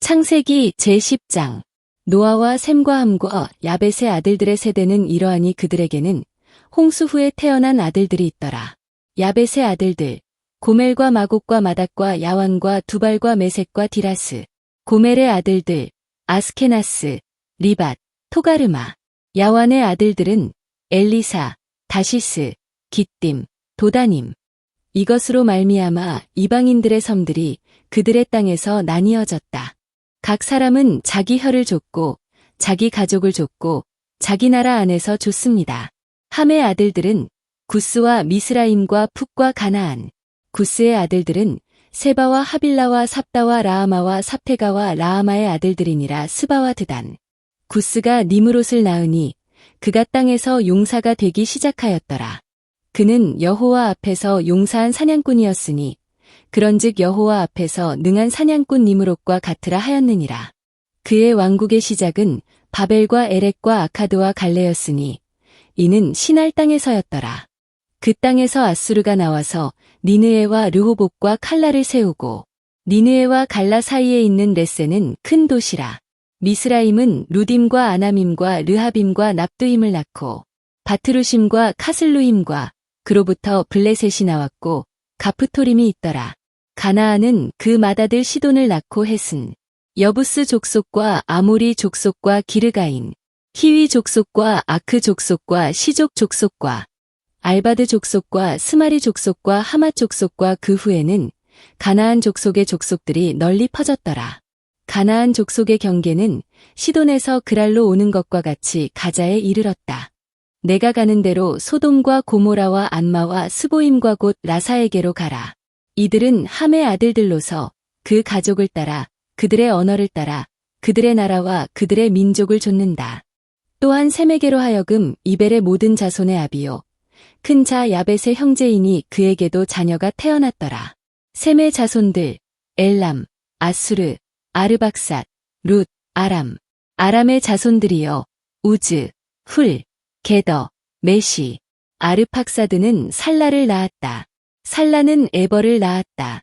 창세기 제10장 노아와 셈과 함과 야벳의 아들들의 세대는 이러하니 그들에게는 홍수 후에 태어난 아들들이 있더라. 야벳의 아들들 고멜과 마곡과 마닥과 야완과 두발과 메색과 디라스 고멜의 아들들 아스케나스 리밧 토가르마 야완의 아들들은 엘리사 다시스 기띔 도다님 이것으로 말미암아 이방인들의 섬들이 그들의 땅에서 나뉘어졌다. 각 사람은 자기 혀를 줬고 자기 가족을 줬고 자기 나라 안에서 줬습니다. 함의 아들들은 구스와 미스라임과 푹과 가나안. 구스의 아들들은 세바와 하빌라와 삽다와 라하마와 삽테가와 라하마의 아들들이니라 스바와 드단. 구스가 니무롯을 낳으니 그가 땅에서 용사가 되기 시작하였더라. 그는 여호와 앞에서 용사한 사냥꾼이었으니 그런즉 여호와 앞에서 능한 사냥꾼 니무롯과 같으라 하였느니라. 그의 왕국의 시작은 바벨과 에렉과 아카드와 갈레였으니 이는 신할 땅에서였더라. 그 땅에서 아수르가 나와서 니느에와 르호복과 칼라를 세우고 니느에와 갈라 사이에 있는 레세는 큰 도시라. 미스라임은 루딤과 아나밈과 르하빔과 납두힘을 낳고 바트루심과 카슬루힘과 그로부터 블레셋이 나왔고 가프토림이 있더라. 가나안은 그 맏아들 시돈을 낳고 했은 여부스 족속과 아모리 족속과 기르가인, 히위 족속과 아크 족속과 시족 족속과 알바드 족속과 스마리 족속과 하마 족속과 그 후에는 가나안 족속의 족속들이 널리 퍼졌더라. 가나안 족속의 경계는 시돈에서 그랄로 오는 것과 같이 가자에 이르렀다. 내가 가는 대로 소돔과 고모라와 안마와 스보임과 곧 라사에게로 가라. 이들은 함의 아들들로서 그 가족을 따라 그들의 언어를 따라 그들의 나라와 그들의 민족을 좇는다. 또한 셈에게로 하여금 이벨의 모든 자손의 아비요. 큰 자 야벳의 형제이니 그에게도 자녀가 태어났더라. 셈의 자손들 엘람, 아수르, 아르박삿, 룻, 아람. 아람의 자손들이여 우즈, 훌, 게더, 메시, 아르팍사드는 살라를 낳았다. 살라는 에버를 낳았다.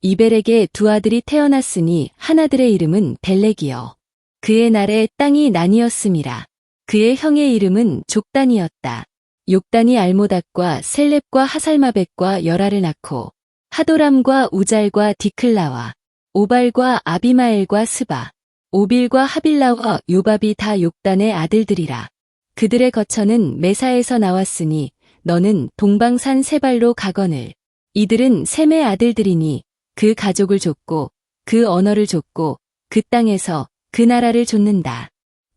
이벨에게 두 아들이 태어났으니 하나들의 이름은 벨렉이요. 그의 날에 땅이 나뉘었음이라. 그의 형의 이름은 족단이었다. 욕단이 알모닥과 셀렙과 하살마벳과 열아를 낳고 하도람과 우잘과 디클라와 오발과 아비마엘과 스바, 오빌과 하빌라와 요밥이 다 욕단의 아들들이라. 그들의 거처는 메사에서 나왔으니 너는 동방산 세발로 가거늘. 이들은 셈의 아들들이니 그 가족을 줬고 그 언어를 줬고 그 땅에서 그 나라를 줬는다.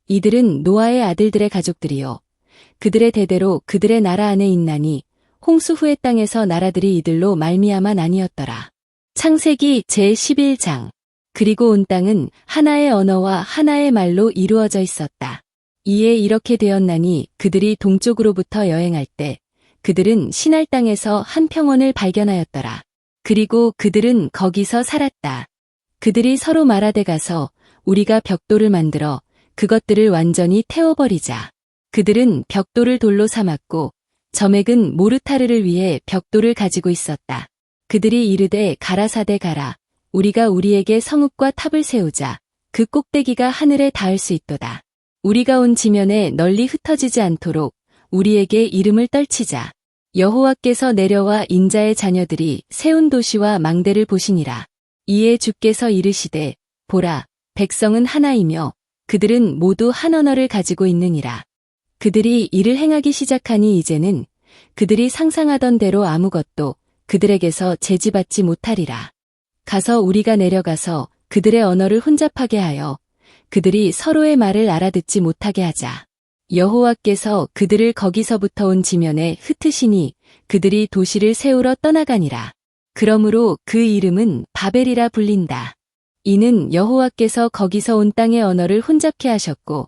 이들은 노아의 아들들의 가족들이요. 그들의 대대로 그들의 나라 안에 있나니 홍수 후의 땅에서 나라들이 이들로 말미암아 나뉘었더라. 창세기 제11장 그리고 온 땅은 하나의 언어와 하나의 말로 이루어져 있었다. 이에 이렇게 되었나니 그들이 동쪽으로부터 여행할 때 그들은 신할 땅에서 한 평원을 발견하였더라. 그리고 그들은 거기서 살았다. 그들이 서로 말하되 가서 우리가 벽돌을 만들어 그것들을 완전히 태워버리자. 그들은 벽돌을 돌로 삼았고 점액은 모르타르를 위해 벽돌을 가지고 있었다. 그들이 이르되 가라사대 가라. 우리가 우리에게 성읍과 탑을 세우자. 그 꼭대기가 하늘에 닿을 수 있도다. 우리가 온 지면에 널리 흩어지지 않도록 우리에게 이름을 떨치자. 여호와께서 내려와 인자의 자녀들이 세운 도시와 망대를 보시니라. 이에 주께서 이르시되 보라 백성은 하나이며 그들은 모두 한 언어를 가지고 있느니라. 그들이 일을 행하기 시작하니 이제는 그들이 상상하던 대로 아무것도 그들에게서 제지받지 못하리라. 가서 우리가 내려가서 그들의 언어를 혼잡하게 하여 그들이 서로의 말을 알아듣지 못하게 하자. 여호와께서 그들을 거기서부터 온 지면에 흩으시니 그들이 도시를 세우러 떠나가니라. 그러므로 그 이름은 바벨이라 불린다. 이는 여호와께서 거기서 온 땅의 언어를 혼잡케 하셨고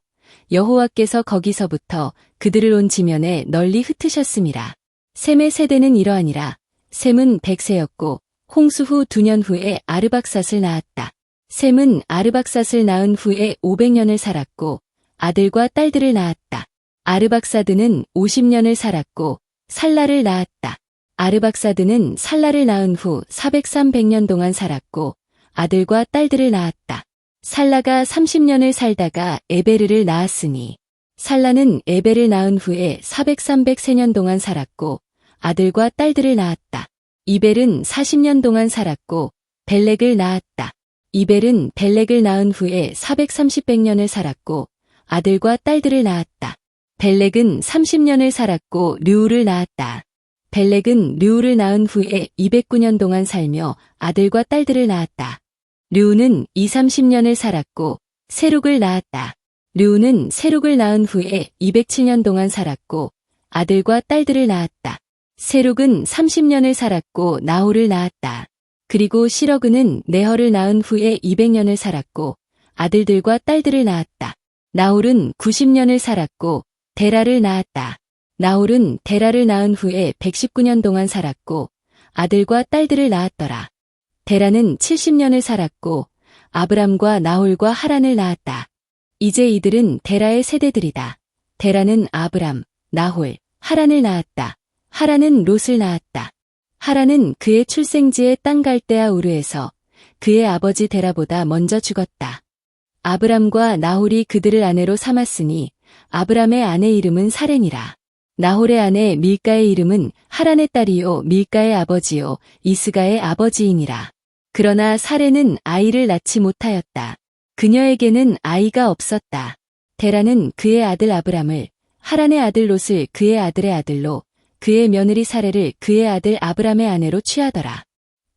여호와께서 거기서부터 그들을 온 지면에 널리 흩으셨음이라. 셈의 세대는 이러하니라. 셈은 백세였고 홍수 후 두 년 후에 아르박삿을 낳았다. 셈은 아르박삿을 낳은 후에 500년을 살았고 아들과 딸들을 낳았다. 아르박사드는 50년을 살았고 살라를 낳았다. 아르박사드는 살라를 낳은 후 403백년 동안 살았고 아들과 딸들을 낳았다. 살라가 30년을 살다가 에베르를 낳았으니 살라는 에베를 낳은 후에 400, 300세년 동안 살았고 아들과 딸들을 낳았다. 이벨은 40년 동안 살았고 벨렉을 낳았다. 이벨은 벨렉을 낳은 후에 430백년을 살았고 아들과 딸들을 낳았다. 벨렉은 30년을 살았고 류우를 낳았다. 벨렉은 류우를 낳은 후에 209년 동안 살며 아들과 딸들을 낳았다. 류우는 2, 30년을 살았고 세룩을 낳았다. 류우는 세룩을 낳은 후에 207년 동안 살았고 아들과 딸들을 낳았다. 세룩은 30년을 살았고 나홀을 낳았다. 그리고 시러그는 네허를 낳은 후에 200년을 살았고 아들들과 딸들을 낳았다. 나홀은 90년을 살았고 데라를 낳았다. 나홀은 데라를 낳은 후에 119년 동안 살았고 아들과 딸들을 낳았더라. 데라는 70년을 살았고 아브람과 나홀과 하란을 낳았다. 이제 이들은 데라의 세대들이다. 데라는 아브람, 나홀, 하란을 낳았다. 하란은 롯을 낳았다. 하란은 그의 출생지의 땅 갈대아 우르에서 그의 아버지 데라보다 먼저 죽었다. 아브람과 나홀이 그들을 아내로 삼았으니 아브람의 아내 이름은 사렌이라. 나홀의 아내 밀가의 이름은 하란의 딸이요 밀가의 아버지요 이스가의 아버지이니라. 그러나 사렌은 아이를 낳지 못하였다. 그녀에게는 아이가 없었다. 데라는 그의 아들 아브람을 하란의 아들 롯을 그의 아들의 아들로 그의 며느리 사레를 그의 아들 아브람의 아내로 취하더라.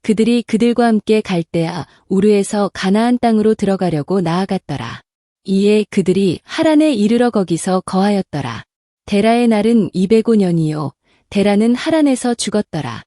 그들이 그들과 함께 갈대아 우르에서 가나안 땅으로 들어가려고 나아갔더라. 이에 그들이 하란에 이르러 거기서 거하였더라. 데라의 날은 205년이요. 데라는 하란에서 죽었더라.